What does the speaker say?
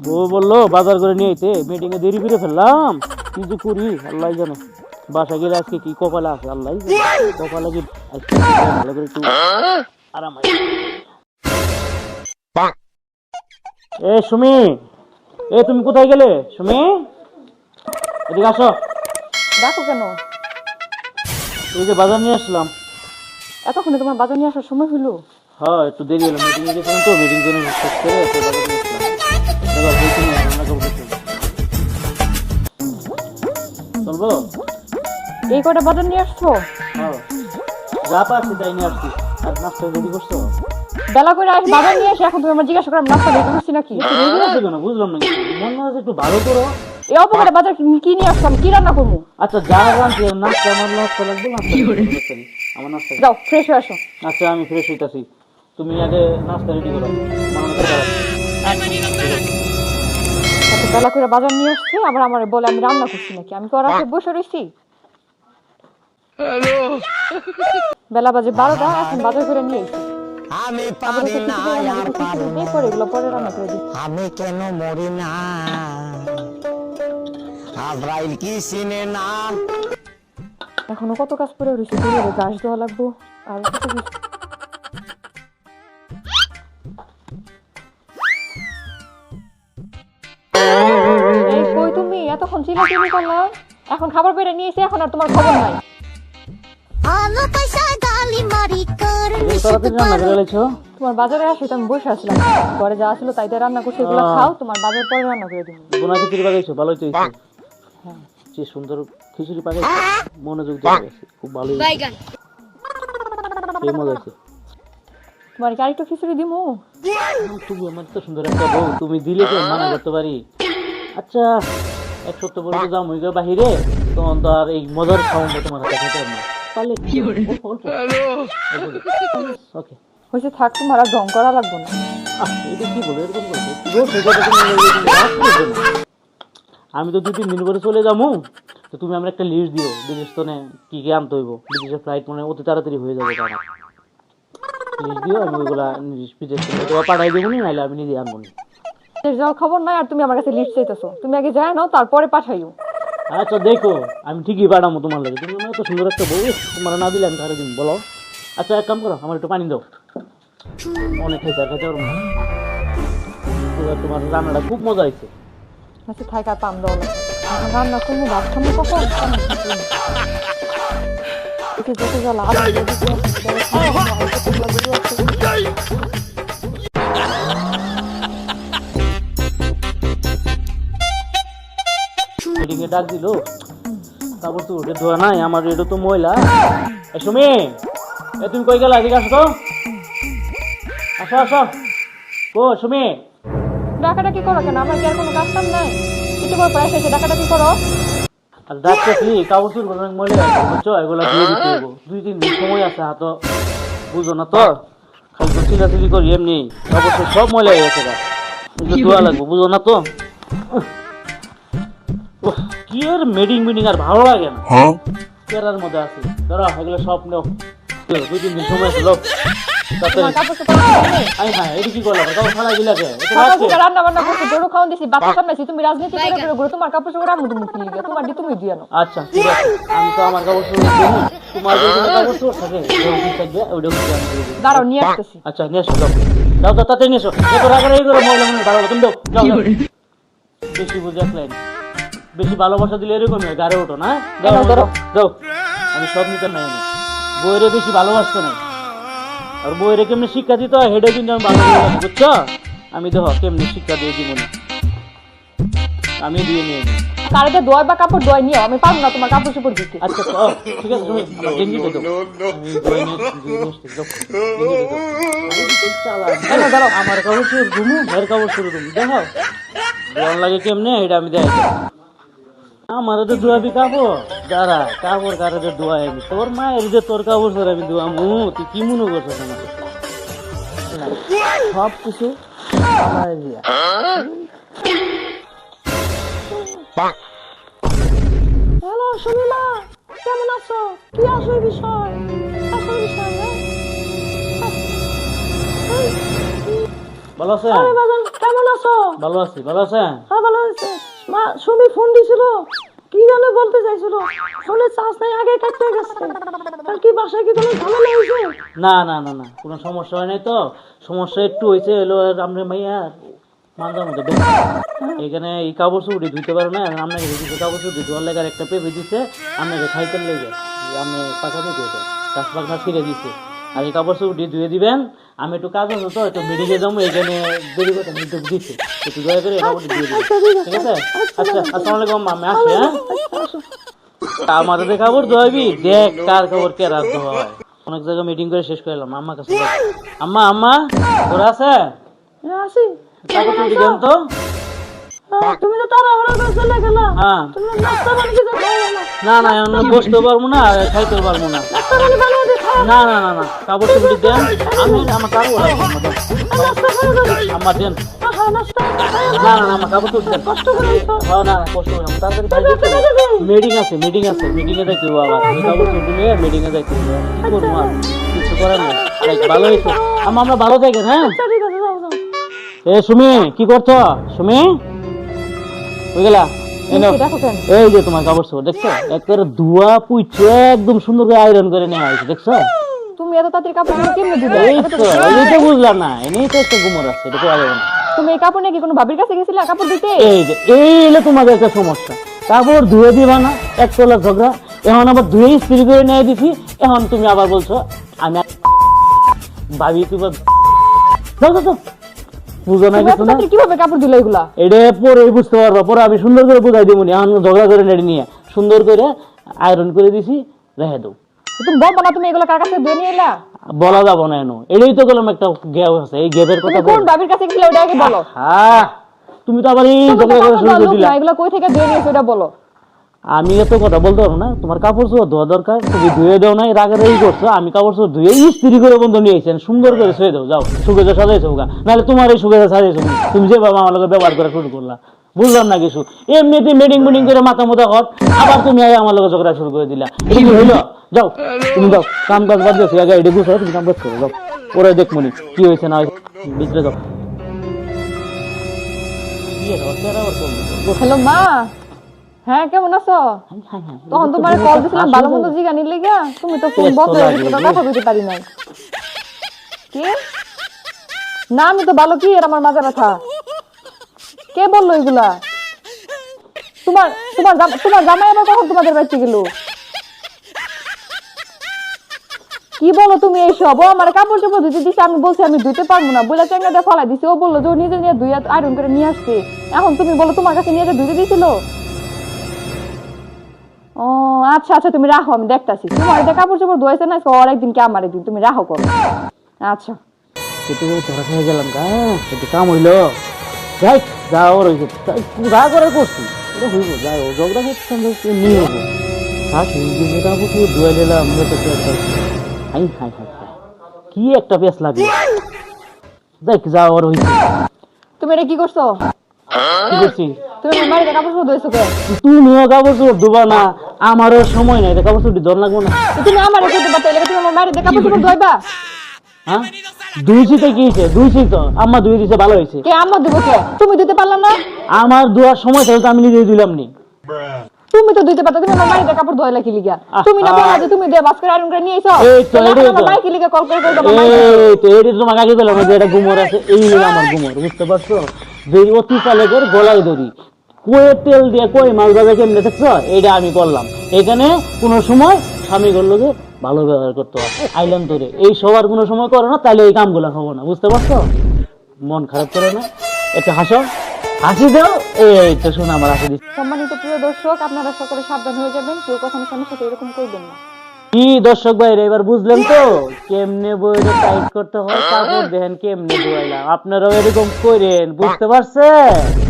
বউ বলল বাজার করে নিয়ে আইতে মিটিং এ দেরি করে ফেললাম। কি যে করি আল্লাহ জানো। বাসা গেলে আজকে কি কপালে আছে আল্লাহ কপালে কি ভালো করে একটু আরাম এ সুমি! এ তুমি কোথায় গেলে সুমি? এদিকে আসো। দেখো কেন? এই যে বাজার নিয়ে আসলাম। এতক্ষণে তোমার বাজার নিয়ে আসার সময় হলো হ্যাঁ একটু দেরি হলো। মিটিং গেছিলাম তো মিটিং জন্য শেষ করে চলবো? এই কটা বাজার নিয়ে আসছো? হ্যাঁ। যা পারছি তাই নিয়ে আসছি। আর নাস্তা রেডি করছ? বেলা করে বাজার নিয়ে এসে এখন তুমি আমার জিজ্ঞাসা করলাম নাস্তা রেডি করছি নাকি? রেডি কেন? বুঝলাম না। মনে হয় একটু ভালো করো। এই অপকারে বাজার কি- নিয়ে আসলাম? কি রান্না করব? আচ্ছা যা রাঁধছি নাস্তা আমার নাস্তা লাগবে নাস্তা আমার নাস্তা যাও ফ্রেশ হয়ে আসো। আচ্ছা আমি ফ্রেশ হইতাছি। তুমি আগে নাস্তা রেডি করো। নাস্তা। এত বেলা করে বাজার নিয়ে আসছে আবার আমার বলে আমি রান্না করছি নাকি? আমি তো রাতে বসে রয়েছি বেলা বাজে বারোটা এখন বাজার করে নিয়ে এসেছি। আমি পারি না কিছু করে আর রান্না করতে পাবো এগুলো পরে রান্না করে দিই আমি কেন মরি না? আব্রাইল কি চিনে না? এখনও কত কাজ করে রয়েছে গাছ দেওয়া লাগবো আর এতক্ষণ চিল্লাচিল্লি করলা এখন খাবার পেরে নিয়েছি এখন আর তোমার খবর নাই। তোমার বাজারে আসে তো আমি বসে আসলাম ঘরে যা ছিল তাই দিয়ে রান্না করছি এগুলো খাও তোমার বাজার পরে রান্না করে বোনা খিচুড়ি পাকাইছো ভালোই তো হ্যাঁ। যে সুন্দর খিচুড়ি পাকাইছো মনোযোগ দিয়ে খুব ভালোই মজা হয়েছে। তোমার কি আরেকটু খিচুড়ি দিমু? তুমি আমার তো সুন্দর একটা বউ। তুমি দিলে তো মানা করতে পারি। আচ্ছা। এক সপ্তাহ পরে তো মুইগা বাহিরে তখন তো আর এই মজার তোমার হাতে খেতে হবে না পারলে ওকে। হয়েছে থাক তোমার আর ঢং করা লাগবো না। এটা কি বলে? এরকম করছে কথা। আমি তো দুই তিন দিন করে চলে যাব। তো তুমি আমার একটা লিস্ট দিও। বিদেশ তো কি কি আনতে হইব? বিদেশের ফ্লাইট মানে অতি তাড়াতাড়ি হয়ে যাবে তারা। লিস্ট দিও আমি ওইগুলা বিদেশ পাঠাই দেবো নি নাহলে আমি নিজে আনব নি। যাওয়ার খবর নাই আর তুমি আমার কাছে লিস্ট চাইতেছো তুমি আগে যায় নাও তারপরে পাঠাইও আচ্ছা দেখো আমি ঠিকই পাঠাবো তোমার লাগে তুমি আমার এত সুন্দর একটা বউ তোমার না দিলে আমি কারে দিন বলো আচ্ছা এক কাম করো আমার একটু পানি দাও অনেক খাইছে আর খাইতে তোমার রান্নাটা খুব মজা হয়েছে আচ্ছা থাক আর পাম এখন রান্না করব ভাত খাব কখন যত জ্বালা মিটিংয়ে ডাক দিল। তারপর তো ওটা ধোয়া নাই আমার এটা তো ময়লা। সুমি এ তুমি কই গেলা এদিকে আসো তো। আসো আসো। ও সুমি। ডাকাডাকি করো কেন? আমার কি আর কোনো কাজ কাম নাই? একটু পর পর এসে এসে ডাকাডাকি করো। আর ডাকতে কি? কাপড় চুর করে ময়লা বুঝছ? এগুলো দিয়ে দিতে হইব। দুই তিন দিন সময় আছে হাত বুঝো না তো। খালি তো চিলাচিলি করি এমনি। অবশ্যই সব ময়লা হয়ে গেছে ধোয়া লাগবে বুঝো না তো। কি আর মিটিং মিটিং আর ভালো লাগে না? কেরার মধ্যে আছে। ধরো এগুলো সব নেও। দুই তিন দিন সময় হ্যাঁ নাও। আচ্ছা আমি তো আমার কাপড় তোমার কাপড় থাকে। দাঁড়াও নিয়ে আসতেছি। নিয়ে তাতে নিয়ে এসো। করে মহিলা তুমি দাও। বেশি বুঝে আসলেন বেশি ভালোবাসা দিলে এরকম হয় গাড়ে ওঠো না যাও ধরো। যাও। আমি সব নিতে নাই আমি। বইরে বেশি ভালোবাসতো না। আর বইরে কেমনি শিক্ষা দিতে হয় হেডে কিন্তু আমি ভালো করে জানি, বুঝছ? আমি দেখো কেমনি শিক্ষা দিয়ে দিব আমি দিয়ে নিয়ে নিই। কারেতে দোয় বা কাপড় দোয় নিও আমি পারব না তোমার কাপড় চোপড় দিতে আচ্ছা ঠিক আছে তুমি আমার গেঞ্জিটা দাও। আমি নিয়ে- যাও। দাও। আমার কাপড় শুরু ঘুমু ভাইয়ের কাপড় শুরু তুমি দেখো গরম লাগে কেমনে এটা আমি দেখ আমার তো ধোয়াবি কাপড়? দাঁড়া কাপড় কারে যে ধোয়াই আমি তোর মায়ের যে তোর কাপড় ধরে আমি ধোয়ামু তুই কি মনে করছিস আমাকে? সব কিছু হ্যালো কেমন আছো? কি এই বিষয়? বিষয় হ্যাঁ? ভালো আছে বাজান কেমন আছো? ভালো আছি ভালো আছেন? হ্যাঁ ভালো হয়েছে মা সুমি ফোন দিছিল। কি যেন বলতে চাইছিল? ফোনে চার্জ নাই, আগে কাটতে গেছে। আর কি, বাসায় কি কোনো ঝামেলা হয়েছে? না না না না, কোনো সমস্যা হয় নাই তো। সমস্যা একটু হয়েছে, এলো আমরা মাইয়া মানজার মধ্যে এখানে এই কাপড় চুপড়ি ধুইতে পারো না আপনাকে দিচ্ছে কাপড় চুপড়ি ধোয়ার লেগার একটা পেপে দিচ্ছে আপনাকে খাইতে লেগে। আপনি পাকা এটা গাছ পাখনা ছিঁড়ে দিচ্ছে আর এই কাপড় চুপড়ি ধুয়ে দিবেন আমি একটু কাজ আছে তো একটু মেডিকে যাব এখানে দেরি করতে আমি একটু দিচ্ছি। একটু দয়া করে এই কাপড়টি দিয়ে দিবেন। ঠিক আছে? আচ্ছা আসসালামু আলাইকুম আমি আসি হ্যাঁ? আমাদের যে কাপড় ধোয়াবি দেখ কার খবর কে রাত হয়। অনেক জায়গায় মিটিং করে শেষ করে এলাম আম্মা কাছে আম্মা আম্মা তোরা আছে আসি। কাপড় চুপড়ি তো? তুমি তো হ্যাঁ। না। না না এখন বসতে পারব না আর খাইতে পারব না। না না না না কাপড় চুপড়ি দেন। আমি আমার কাপড় দেন। দেবে আম্মা দেন। না না আমার কাপড় দেন। হ্যাঁ, না না কষ্ট করে তাড়াতাড়ি মিটিং আছে মিটিং আছে মিটিং এ যাইতে হবে আবার। এই কাপড় চুপড়ি নিয়ে মিটিং যাইতে হবে। কি করব আর? কিছু করার নেই। ভালো হয়েছে। আমরা ভালো থাকেন হ্যাঁ? আচ্ছা, এ সুমি কি করছ? সুমি? গেলা এই যে তোমার কাপড় চোপড় দেখছ? একবারে ধোয়া পুইছে একদম সুন্দর করে আয়রন করে নেওয়া হয়েছে দেখছ? তুমি এত তাড়াতাড়ি কাপড় কেমনে দিলে এই তো এই তো বুঝলাম না এনেই তো একটা গুমর আছে এটা না। তুমি এই কাপড় নিয়ে কি কোনো ভাবির কাছে গেছিলে কাপড় দিতে? এই যে এই হলো তোমাদের একটা সমস্যা। কাপড় ধুয়ে দিবা না এক তোলা ঝগড়া এখন আবার ধুয়ে ইস্ত্রি করে নিয়ে দিছি এখন তুমি আবার বলছো আমি ভাবি তুমি যাও যাও। বুঝো না তুমি কিছু না কীভাবে কাপড় দিলে এগুলা? এটা পরে বুঝতে পারব পরে আমি সুন্দর করে বুঝাই দিব এখন ঝগড়া করে নেড়ে নিয়ে। সুন্দর করে আয়রন করে দিছি রেখে দেবো। তুমি বলব না তুমি এগুলো কার কাছে দিয়ে নিয়ে এলা? বলা যাব না এনো। এটাই তো গেলাম একটা গ্যাপ আছে এই গ্যাপের কথা কোন বল কাছে ওটা আগে বলো। হ্যাঁ তুমি তো আবার এই ঝগড়া করে শুরু করে দিলা। এগুলো কই থেকে দিয়ে নিয়েছো এটা বলো। আমি এত কথা বলতে পারব না। তোমার কাপড় চোপড় ধোয়া দরকার, তুমি ধুয়ে দাও নাই রাগের এই করছ, আমি কাপড় চোপড় ধুয়ে ইস্ত্রি করে বন্ধু নিয়ে সুন্দর করে শুয়ে দাও, যাও সুখেজা সাজাইছো গা। নাহলে তোমার এই সুখেজা সাজাইছো না। তুমি যে বাবা আমার লগে ব্যবহার করা শুরু করলা, বুঝলাম না কিছু। এমনিতে মিটিং মিটিং করে মাথা মোটা হট আবার তুমি আগে আমার লগে ঝগড়া শুরু করে দিলা। কি হইল? যাও, তুমি যাও, কাম কাজ বাদ দিয়েছ আগে এটা গুছো তুমি কাম কাজ করো যাও। দেখ দেখমনি কি হয়েছে না হয়েছে ভিতরে যাও। ওর? হ্যালো মা। হ্যাঁ কেমন আছো। তখন তোমার কল দিছিলাম ভালো মন্দ জিগা নিলে তুমি তো ফোন বন্ধ হয়ে? কথা পারি নাই। কি? না আমি তো ভালো কি এর আমার মাজা ব্যথা। কে বলল এগুলা? তোমার তোমার তোমার জামাই আবার কখন তোমাদের বাড়িতে গেল? কি বলো তুমি এইসব? ও আমার কাপড় চোপড় ধুতে দিছে আমি বলছি আমি ধুতে পারব না। বলে চেঙ্গা দিয়ে ফলাই দিছে ও বলল যে নিজে নিয়ে ধুয়ে আয়রন করে নিয়ে আসছে। এখন তুমি বলো তোমার কাছে নিয়ে যে ধুতে দিছিল? ও আচ্ছা আচ্ছা তুমি রাখো আমি দেখতাছি। তোমার এটা কাপড় চোপড় ধুয়েছে না ওর একদিন কে আমার একদিন তুমি রাখো করো আচ্ছা। ধরা খেয়ে গেলাম গা একটু কাম হইল। যাই যা ওর যা করে করছি? এটা হইব যাই ও ঝগড়া করতে নিয়ে হব শাশুড়ি দিকে কাপড় ধুয়ে দিলাম এটা হাই হাই হাই হাই কি একটা লাগে ওর তুমি এটা কি করছ? কি করছি তুমি আমার কাপড় ধুয়েছো কাপড় ধোবা না। আমারও সময় নাই কাপড় চোপড় ধর লাগবো না। তুমি আমার করতে পারতে এলাকা তুমি আমার বাড়িতে কাপড় চোপড় ধুইবা হ্যাঁ? দুইছি তো কি হয়েছে? দুইছি তো আম্মা দুই দিছে ভালো হয়েছে। কে আমার দিব কে তুমি দিতে পারলাম না? আমার দোয়ার সময় থাকলে তো আমি নিজেই দিলাম নি। তুমি তো দিতে পারতো তুমি আমার বাড়িতে কাপড় ধোয়লা কি লিগা তুমি না বলা যে তুমি দিয়ে বাস করে আয়রন করে নিয়ে এসো এই তো, আমার তো। মাই কি লিগা কল করে করে মাইকে এই তো এটি তোমাকে আগে বললাম যে এটা গুমর আছে এই হলো আমার গুমর বুঝতে পারছ? যে অতি চালকের গলায় দড়ি কয়ে তেল দিয়ে কই মাছ ভাজা কেমনে দেখছ? এটা আমি করলাম। এখানে কোনো সময় স্বামী করল যে ভালো ব্যবহার করতে হয় আইলাম তোরে। এই সবার কোনো সময় করে না তাহলে এই কামগুলো হব না। বুঝতে পারছ? মন খারাপ করে না। একটু হাসো। হাসি দাও। এই তো শোনো আমার হাসি দিচ্ছি। সম্মানিত প্রিয় দর্শক আপনারা সকলে সাবধান হয়ে যাবেন। কেউ কখনো স্বামীর সাথে এরকম করবেন না। কি দর্শক ভাইরা এবার বুঝলেন তো? কেমনে বইরে টাইট করতে হয় তারপর দেখেন কেমনে বইলাম। আপনারাও এরকম করেন বুঝতে পারছেন?